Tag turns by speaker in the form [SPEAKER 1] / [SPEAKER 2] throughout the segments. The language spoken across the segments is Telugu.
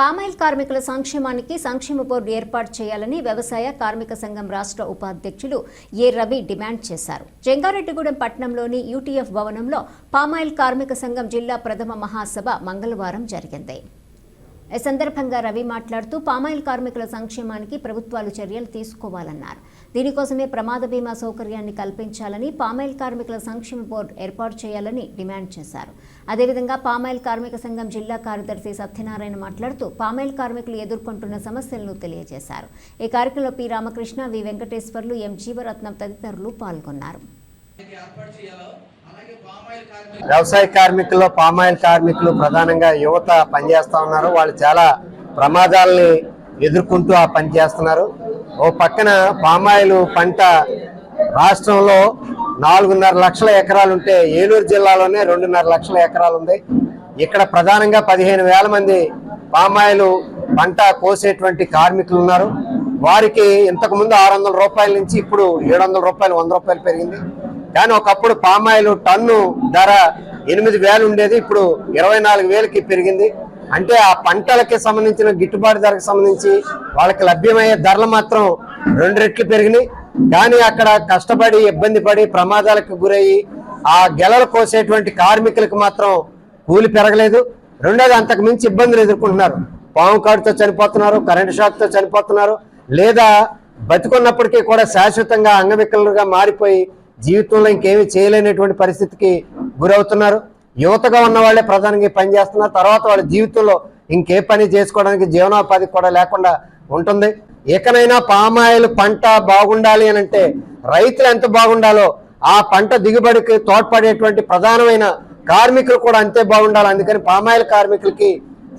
[SPEAKER 1] పామాయిల్ కార్మికుల సంక్షేమానికి సంక్షేమ బోర్డు ఏర్పాటు చేయాలని వ్యవసాయ కార్మిక సంఘం రాష్ట్ర ఉపాధ్యక్షులు ఏ రవి డిమాండ్ చేశారు. జంగారెడ్డిగూడెం పట్టణంలోని యూటీఎఫ్ భవనంలో పామాయిల్ కార్మిక సంఘం జిల్లా ప్రథమ మహాసభ మంగళవారం జరిగింది. ఈ సందర్భంగా రవి మాట్లాడుతూ పామాయిల్ కార్మికుల సంక్షేమానికి ప్రభుత్వాలు చర్యలు తీసుకోవాలన్నారు. దీనికోసమే ప్రమాద బీమా సౌకర్యాన్ని కల్పించాలని పామాయిల్ కార్మికుల సంక్షేమ బోర్డు ఏర్పాటు చేయాలని డిమాండ్ చేశారు. అదేవిధంగా పామాయిల్ కార్మిక సంఘం జిల్లా కార్యదర్శి సత్యనారాయణ మాట్లాడుతూ పామాయిల్ కార్మికులు ఎదుర్కొంటున్న సమస్యలను తెలియజేశారు. ఈ కార్యక్రమంలో P Ramakrishna V Venkateswarlu M Jeevaratnam తదితరులు పాల్గొన్నారు.
[SPEAKER 2] వ్యవసాయ కార్మికుల్లో పామాయిల్ కార్మికులు ప్రధానంగా యువత పనిచేస్తా ఉన్నారు. వాళ్ళు చాలా ప్రమాదాలని ఎదుర్కొంటూ ఆ పని చేస్తున్నారు. ఓ పక్కన పామాయిల్ పంట రాష్ట్రంలో నాలుగున్నర లక్షల ఎకరాలు ఉంటే ఏలూరు జిల్లాలోనే రెండున్నర లక్షల ఎకరాలు ఉంది. ఇక్కడ ప్రధానంగా పదిహేను వేల మంది పామాయిల్ పంట కోసేటువంటి కార్మికులు ఉన్నారు. వారికి ఇంతకు ముందు ఆరు వందల రూపాయల నుంచి ఇప్పుడు ఏడు వందల రూపాయలు వంద రూపాయలు పెరిగింది. కానీ ఒకప్పుడు పామాయిల్ టన్ను ధర ఎనిమిది వేలు ఉండేది ఇప్పుడు ఇరవై నాలుగు వేలకి పెరిగింది. అంటే ఆ పంటలకి సంబంధించిన గిట్టుబాటు ధరకు సంబంధించి వాళ్ళకి లభ్యమయ్యే ధరలు మాత్రం రెండు రెట్లు పెరిగినాయి. కానీ అక్కడ కష్టపడి ఇబ్బంది పడి ప్రమాదాలకు గురయ్యి ఆ గెలలు కోసేటువంటి కార్మికులకు మాత్రం కూలి పెరగలేదు. రెండోది అంతకు మించి ఇబ్బందులు ఎదుర్కొంటున్నారు. పాము కాడుతో చనిపోతున్నారు కరెంటు షాక్తో చనిపోతున్నారు లేదా బతికున్నప్పటికీ కూడా శాశ్వతంగా అంగవికలుగా మారిపోయి జీవితంలో ఇంకేమీ చేయలేనటువంటి పరిస్థితికి గురవుతున్నారు. యువతగా ఉన్న వాళ్ళే ప్రధానంగా పనిచేస్తున్నారు పని తర్వాత వాళ్ళ జీవితంలో ఇంకే పని చేసుకోవడానికి జీవనోపాధి కూడా లేకుండా ఉంటుంది. ఎకనైనా పామాయిల్ పంట బాగుండాలి అని అంటే రైతులు ఎంత బాగుండాలో ఆ పంట దిగుబడికి తోడ్పడేటువంటి ప్రధానమైన కార్మికులు కూడా అంతే బాగుండాలి. అందుకని పామాయిల్ కార్మికులకి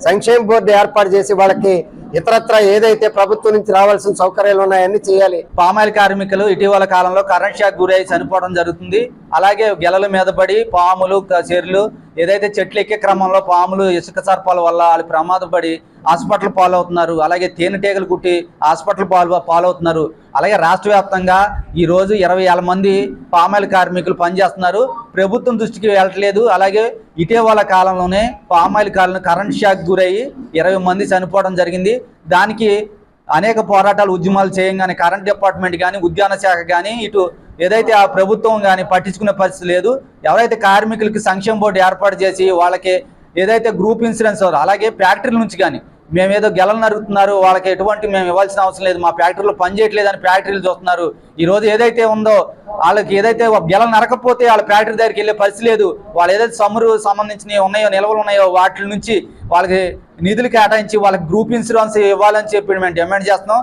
[SPEAKER 2] సంక్షేమ బోర్డు ఏర్పాటు చేసి వాళ్ళకి ఇతరత్ర ఏదైతే ప్రభుత్వం నుంచి రావాల్సిన సౌకర్యాలు ఉన్నాయన్నీ చేయాలి.
[SPEAKER 3] పామాయిల్ కార్మికులు ఇటీవల కాలంలో కరెంట్ షాక్ గురై చనిపోవడం జరుగుతుంది. అలాగే గెలల మీద పడి పాములు చెర్లు ఏదైతే చెట్లు ఎక్కే క్రమంలో పాములు ఇసుక సర్పాల వల్ల వాళ్ళు ప్రమాదపడి హాస్పిటల్ పాలవుతున్నారు అలాగే తేనెటీగలు కుట్టి హాస్పిటల్ పాలు పాలవుతున్నారు. అలాగే రాష్ట్ర వ్యాప్తంగా ఈరోజు ఇరవై వేల మంది పామాయిల్ కార్మికులు పనిచేస్తున్నారు. ప్రభుత్వం దృష్టికి వెళ్ళట్లేదు. అలాగే ఇటీవల కాలంలోనే పామాయిల్ కాలంలో కరెంట్ షాక్ గురయ్యి ఇరవై మంది చనిపోవడం జరిగింది. దానికి అనేక పోరాటాలు ఉద్యమాలు చేయంగానే కరెంట్ డిపార్ట్మెంట్ కానీ ఉద్యాన శాఖ కానీ ఇటు ఏదైతే ఆ ప్రభుత్వం కానీ పట్టించుకునే పరిస్థితి లేదు ఎవరైతే కార్మికులకి సంక్షేమ బోర్డు ఏర్పాటు చేసి వాళ్ళకి ఏదైతే గ్రూప్ ఇన్సూరెన్స్ అలాగే ఫ్యాక్టరీల నుంచి కానీ మేము ఏదో గెలలు నరుగుతున్నారు వాళ్ళకి ఎటువంటి మేము ఇవ్వాల్సిన అవసరం లేదు మా ఫ్యాక్టరీలో పనిచేయట్లేదు అని ఫ్యాక్టరీలు చూస్తున్నారు. ఈ రోజు ఏదైతే ఉందో వాళ్ళకి ఏదైతే గెల నరకపోతే వాళ్ళ ఫ్యాక్టరీ దగ్గరికి వెళ్ళే పరిస్థితి లేదు. వాళ్ళు ఏదైతే సమ్మరు సంబంధించినవి ఉన్నాయో నిల్వలు ఉన్నాయో వాటి నుంచి వాళ్ళకి నిధులు కేటాయించి వాళ్ళకి గ్రూప్ ఇన్సూరెన్స్ ఇవ్వాలని చెప్పి మేము డిమాండ్ చేస్తున్నాం.